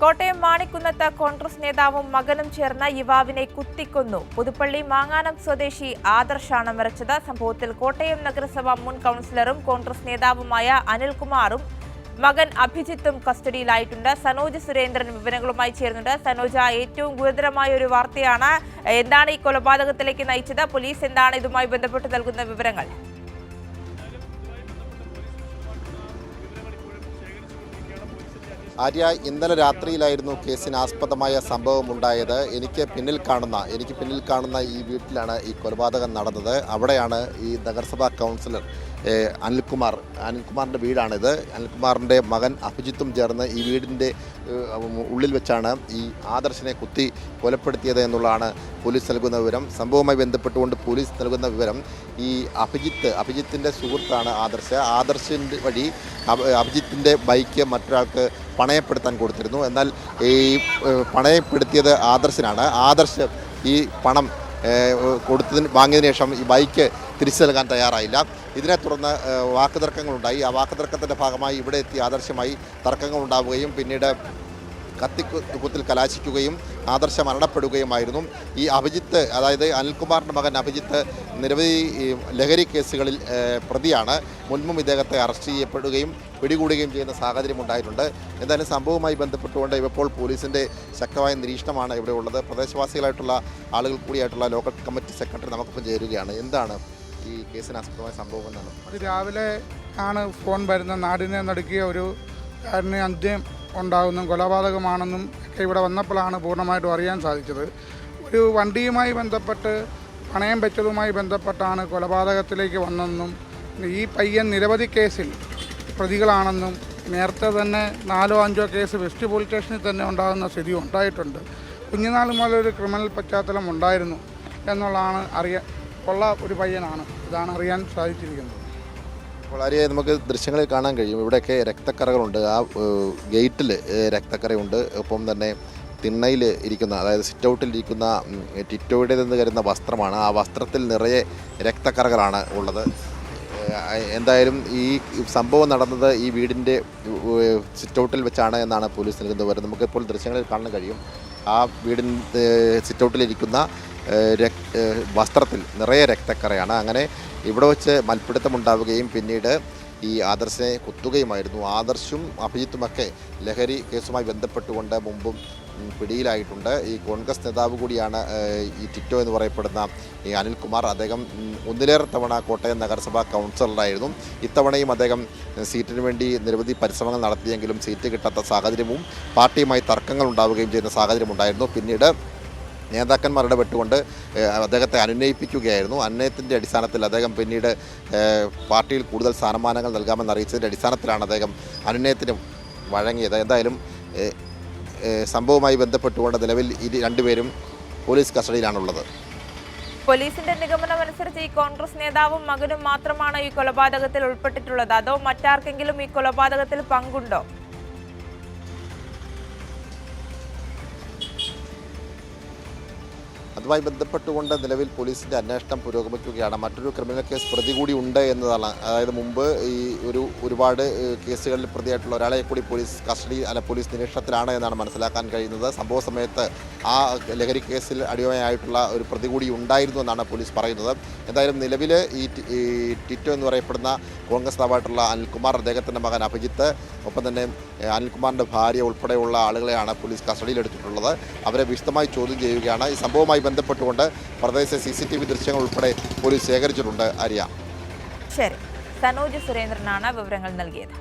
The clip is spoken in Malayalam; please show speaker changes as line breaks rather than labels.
കോട്ടയം മാണിക്കുന്നത്ത് കോൺഗ്രസ് നേതാവും മകനും ചേർന്ന യുവാവിനെ കുത്തിക്കൊന്നു. പുതുപ്പള്ളി മാങ്ങാനം സ്വദേശി ആദർശാണ് മരിച്ചത്. സംഭവത്തിൽ കോട്ടയം നഗരസഭ മുൻ കൗൺസിലറും കോൺഗ്രസ് നേതാവുമായ അനിൽകുമാറും മകൻ അഭിജിത്തും കസ്റ്റഡിയിലായിട്ടുണ്ട്. സനോജ് സുരേന്ദ്രൻ വിവരങ്ങളുമായി ചേരുന്നുണ്ട്. സനോജ ഏറ്റവും ഗുരുതരമായ ഒരു വാർത്തയാണ്. എന്താണ് ഈ കൊലപാതകത്തിലേക്ക് നയിച്ചത്? പോലീസ് എന്താണ് ഇതുമായി ബന്ധപ്പെട്ട് നൽകുന്ന വിവരങ്ങൾ?
ആര്യ ഇന്നലെ രാത്രിയിലായിരുന്നു കേസിന് ആസ്പദമായ സംഭവം ഉണ്ടായത് എനിക്ക് പിന്നിൽ കാണുന്ന എനിക്ക് പിന്നിൽ കാണുന്ന ഈ വീട്ടിലാണ് ഈ കൊലപാതകം നടന്നത്. അവിടെയാണ് ഈ നഗരസഭാ കൗൺസിലർ അനിൽകുമാർ അനിൽകുമാറിന്റെ വീടാണിത്. അനിൽകുമാറിന്റെ മകൻ അഭിജിത്തും ചേർന്ന് ഈ വീടിന്റെ ഉള്ളിൽ വെച്ചാണ് ഈ ആദർശിനെ കുത്തി കൊലപ്പെടുത്തിയത് എന്നുള്ളതാണ് പോലീസ് നൽകുന്ന വിവരം. സംഭവവുമായി ബന്ധപ്പെട്ടുകൊണ്ട് പോലീസ് നൽകുന്ന വിവരം ഈ അഭിജിത്ത് അഭിജിത്തിന്റെ സുഹൃത്താണ് ആദർശ്. ആദർശിന്റെ വഴി അഭ- അഭിജിത്തിന്റെ ബൈക്ക് മറ്റൊരാൾക്ക് പണയപ്പെടുത്താൻ കൊടുത്തിരുന്നു. എന്നാൽ ഈ പണയപ്പെടുത്തിയത് ആദർശിനാണ്. ആദർശ് ഈ പണം കൊടുത്തതിന് വാങ്ങിയതിനു ശേഷം ഈ ബൈക്ക് തിരിച്ചു നൽകാൻ തയ്യാറായില്ല. ഇതിനെ തുടർന്ന് വാക്കുതർക്കങ്ങളുണ്ടായി. ആ വാക്കുതർക്കത്തിന്റെ ഭാഗമായി ഇവിടെ എത്തി ആദർശമായി തർക്കങ്ങൾ ഉണ്ടാവുകയും പിന്നീട് കത്തിക്കുത്തിൽ കലാശിക്കുകയും ആദർശ മരണപ്പെടുകയുമായിരുന്നു. ഈ അഭിജിത്ത് അതായത് അനിൽകുമാറിന്റെ മകൻ അഭിജിത്ത് നിരവധി ലഹരി കേസുകളിൽ പ്രതിയാണ്. മുൻപും ഇദ്ദേഹത്തെ അറസ്റ്റ് ചെയ്യപ്പെടുകയും പിടികൂടുകയും ചെയ്യുന്ന സാഹചര്യം ഉണ്ടായിട്ടുണ്ട്. എന്തായാലും സംഭവവുമായി ബന്ധപ്പെട്ടുകൊണ്ട് ഇപ്പോൾ പോലീസിന്റെ ശക്തമായ നിരീക്ഷണമാണ് ഇവിടെ ഉള്ളത്. പ്രദേശവാസികളായിട്ടുള്ള ആളുകൾ കൂടിയായിട്ടുള്ള ലോക്കൽ കമ്മിറ്റി സെക്രട്ടറി നമുക്കിപ്പം ചേരുകയാണ്. എന്താണ് ഈ കേസിന് ആസ്പദമായ സംഭവം എന്നാണ്?
രാവിലെ ആണ് ഫോൺ വരുന്ന നാടിനെ നടുക്കിയ ഒരു കാരണം അന്ത്യം ഉണ്ടാകുന്നും കൊലപാതകമാണെന്നും ഒക്കെ ഇവിടെ വന്നപ്പോഴാണ് പൂർണമായിട്ടും അറിയാൻ സാധിച്ചത്. ഒരു വണ്ടിയുമായി ബന്ധപ്പെട്ട് പണയം വെച്ചതുമായി ബന്ധപ്പെട്ടാണ് കൊലപാതകത്തിലേക്ക് വന്നെന്നും ഈ പയ്യൻ നിരവധി കേസിൽ പ്രതികളാണെന്നും നേരത്തെ തന്നെ നാലോ അഞ്ചോ കേസ് വെസ്റ്റ് പോലീസ് സ്റ്റേഷനിൽ തന്നെ ഉണ്ടാകുന്ന സ്ഥിതി ഉണ്ടായിട്ടുണ്ട്. കുഞ്ഞുനാൾ മുതൽ ഒരു ക്രിമിനൽ പശ്ചാത്തലം ഉണ്ടായിരുന്നു എന്നുള്ളതാണ് അറിയാൻ ഉള്ള ഒരു പയ്യനാണ്. ഇതാണ് അറിയാൻ സാധിച്ചിരിക്കുന്നത്.
വളരെ നമുക്ക് ദൃശ്യങ്ങളിൽ കാണാൻ കഴിയും. ഇവിടെയൊക്കെ രക്തക്കറകളുണ്ട്. ആ ഗേറ്റിൽ രക്തക്കറയുണ്ട്. ഒപ്പം തന്നെ തിണ്ണയിൽ ഇരിക്കുന്ന അതായത് സിറ്റ് ഔട്ടിൽ ഇരിക്കുന്ന ടിറ്റോയുടേതെന്ന് കരുതുന്ന വസ്ത്രമാണ്. ആ വസ്ത്രത്തിൽ നിറയെ രക്തക്കറകളാണ് ഉള്ളത്. എന്തായാലും ഈ സംഭവം നടന്നത് ഈ വീടിന്റെ സിറ്റ് ഔട്ടിൽ വെച്ചാണ് എന്നാണ് പോലീസ് നൽകുന്നത് വിവരം നമുക്കിപ്പോൾ ദൃശ്യങ്ങളിൽ കാണാൻ കഴിയും. ആ വീടിൻ സിറ്റ് ഔട്ടിലിരിക്കുന്ന രക്- വസ്ത്രത്തിൽ നിറയെ രക്തക്കറയാണ്. അങ്ങനെ ഇവിടെ വെച്ച് മൽപ്പിടുത്തമുണ്ടാവുകയും പിന്നീട് ഈ ആദർശിനെ കുത്തുകയുമായിരുന്നു. ആദർശും അഭിജിത്തുമൊക്കെ ലഹരി കേസുമായി ബന്ധപ്പെട്ടുകൊണ്ട് മുമ്പും പിടിയിലായിട്ടുണ്ട്. ഈ കോൺഗ്രസ് നേതാവ് കൂടിയാണ് ഈ ടിറ്റോ എന്ന് പറയപ്പെടുന്ന ഈ അനിൽകുമാർ. അദ്ദേഹം ഒന്നിലേറെ തവണ കോട്ടയം നഗരസഭാ കൗൺസിലറായിരുന്നു. ഇത്തവണയും അദ്ദേഹം സീറ്റിന് വേണ്ടി നിരവധി പരിശ്രമങ്ങൾ നടത്തിയെങ്കിലും സീറ്റ് കിട്ടാത്ത സാഹചര്യവും പാർട്ടിയുമായി തർക്കങ്ങൾ ഉണ്ടാവുകയും ചെയ്യുന്ന സാഹചര്യമുണ്ടായിരുന്നു. പിന്നീട് നേതാക്കന്മാർ ഇടപെട്ടുകൊണ്ട് അദ്ദേഹത്തെ അനുനയിപ്പിക്കുകയായിരുന്നു. അന്നയത്തിന്റെ അടിസ്ഥാനത്തിൽ അദ്ദേഹം പിന്നീട് പാർട്ടിയിൽ കൂടുതൽ സ്ഥാനമാനങ്ങൾ നൽകാമെന്ന് അറിയിച്ചതിന്റെ അടിസ്ഥാനത്തിലാണ് അദ്ദേഹം അനുനയത്തിന് വഴങ്ങിയത്. എന്തായാലും സംഭവവുമായി ബന്ധപ്പെട്ടുകൊണ്ട് നിലവിൽ ഇരു രണ്ടുപേരും പോലീസ് കസ്റ്റഡിയിലാണുള്ളത്.
പോലീസിന്റെ നിഗമനമനുസരിച്ച് ഈ കോൺഗ്രസ് നേതാവും മകനും മാത്രമാണ് ഈ കൊലപാതകത്തിൽ ഉൾപ്പെട്ടിട്ടുള്ളത്. അതോ മറ്റാർക്കെങ്കിലും ഈ കൊലപാതകത്തിൽ പങ്കുണ്ടോ?
അതുമായി ബന്ധപ്പെട്ടുകൊണ്ട് നിലവിൽ പോലീസിന്റെ അന്വേഷണം പുരോഗമിക്കുകയാണ്. മറ്റൊരു ക്രിമിനൽ കേസ് പ്രതി കൂടി ഉണ്ട് എന്നതാണ്. അതായത് മുമ്പ് ഈ ഒരു ഒരുപാട് കേസുകളിൽ പ്രതിയായിട്ടുള്ള ഒരാളെ കൂടി പോലീസ് കസ്റ്റഡി അല്ല പോലീസ് നിരീക്ഷണത്തിലാണ് എന്നാണ് മനസ്സിലാക്കാൻ കഴിയുന്നത്. സംഭവ സമയത്ത് ആ ലഹരി കേസിൽ അടിമയായിട്ടുള്ള ഒരു പ്രതി കൂടി ഉണ്ടായിരുന്നു എന്നാണ് പോലീസ് പറയുന്നത്. എന്തായാലും നിലവിൽ ഈ ടിറ്റോ എന്ന് പറയപ്പെടുന്ന കോൺഗ്രസ് നേതാവായിട്ടുള്ള അനിൽകുമാർ അദ്ദേഹത്തിന്റെ മകൻ അഭിജിത്ത് ഒപ്പം തന്നെ അനിൽകുമാറിന്റെ ഭാര്യ ഉൾപ്പെടെയുള്ള ആളുകളെയാണ് പോലീസ് കസ്റ്റഡിയിലെടുത്തിട്ടുള്ളത്. അവരെ വിശദമായി ചോദ്യം ചെയ്യുകയാണ്. ഈ സംഭവവുമായി ബന്ധപ്പെട്ടുകൊണ്ട് പ്രദേശ സി സി ടി വി ദൃശ്യങ്ങൾ ഉൾപ്പെടെ പോലീസ് ശേഖരിച്ചിട്ടുണ്ട്. ആര്യ.
ശരി. സനോജ് സുരേന്ദ്രനാണ് വിവരങ്ങൾ നൽകിയത്.